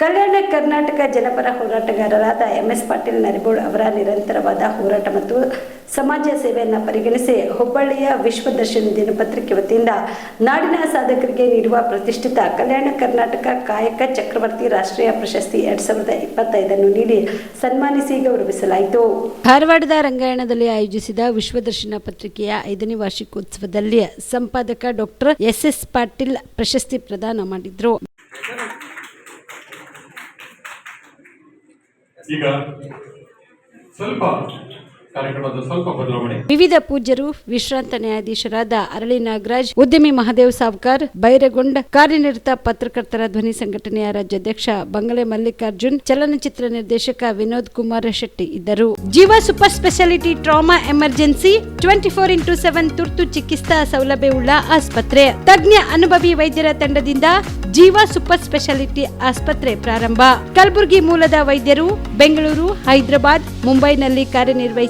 ಕಲ್ಯಾಣ ಕರ್ನಾಟಕ ಜನಪರ ಹೋರಾಟಗಾರರಾದ M S Patil Naribol ಅವರ ನಿರಂತರವಾದ ಹೋರಾಟ ಮತ್ತು ಸಮಾಜ ಸೇವೆಯನ್ನು ಪರಿಗಣಿಸಿ ಹುಬ್ಬಳ್ಳಿಯ ವಿಶ್ವದರ್ಶನ ದಿನಪತ್ರಿಕೆ ವತಿಯಿಂದ ನಾಡಿನ ಸಾಧಕರಿಗೆ ನೀಡುವ ಪ್ರತಿಷ್ಠಿತ ಕಲ್ಯಾಣ ಕರ್ನಾಟಕ ಕಾಯಕ ಚಕ್ರವರ್ತಿ ರಾಷ್ಟ್ರೀಯ ಪ್ರಶಸ್ತಿ ಎರಡ್ ಸಾವಿರದ ಇಪ್ಪತ್ತೈದನ್ನು ನೀಡಿ ಸನ್ಮಾನಿಸಿ ಗೌರವಿಸಲಾಯಿತು. ಧಾರವಾಡದ ರಂಗಾಯಣದಲ್ಲಿ ಆಯೋಜಿಸಿದ ವಿಶ್ವದರ್ಶನ ಪತ್ರಿಕೆಯ ಐದನೇ ವಾರ್ಷಿಕೋತ್ಸವದಲ್ಲಿ ಸಂಪಾದಕ ಡಾಕ್ಟರ್ ಎಸ್ ಎಸ್ ಪಾಟೀಲ್ ಪ್ರಶಸ್ತಿ ಪ್ರದಾನ ಮಾಡಿದ್ರು. ಈಗ ಸ್ವಲ್ಪ ವಿವಿಧ ಪೂಜ್ಯರು, ವಿಶ್ರಾಂತ ನ್ಯಾಯಾಧೀಶರಾದ ಅರಳಿ ನಾಗರಾಜ್, ಉದ್ಯಮಿ ಮಹದೇವ್ ಸಾವ್ಕಾರ್, ಬೈರಗೊಂಡ, ಕಾರ್ಯನಿರತ ಪತ್ರಕರ್ತರ ಧ್ವನಿ ಸಂಘಟನೆಯ ರಾಜ್ಯಾಧ್ಯಕ್ಷ ಬಂಗಲೆ ಮಲ್ಲಿಕಾರ್ಜುನ್, ಚಲನಚಿತ್ರ ನಿರ್ದೇಶಕ ವಿನೋದ್ ಕುಮಾರ್ ಶೆಟ್ಟಿ ಇದ್ದರು. Jeeva super speciality trauma emergency, twenty four into seven ತುರ್ತು ಚಿಕಿತ್ಸಾ ಸೌಲಭ್ಯವುಳ್ಳ ಆಸ್ಪತ್ರೆ. ತಜ್ಞ ಅನುಭವಿ ವೈದ್ಯರ ತಂಡದಿಂದ ಜೀವ ಸೂಪರ್ ಸ್ಪೆಷಾಲಿಟಿ ಆಸ್ಪತ್ರೆ ಪ್ರಾರಂಭ. ಕಲಬುರಗಿ ಮೂಲದ ವೈದ್ಯರು, ಬೆಂಗಳೂರು, ಹೈದರಾಬಾದ್, ಮುಂಬೈನಲ್ಲಿ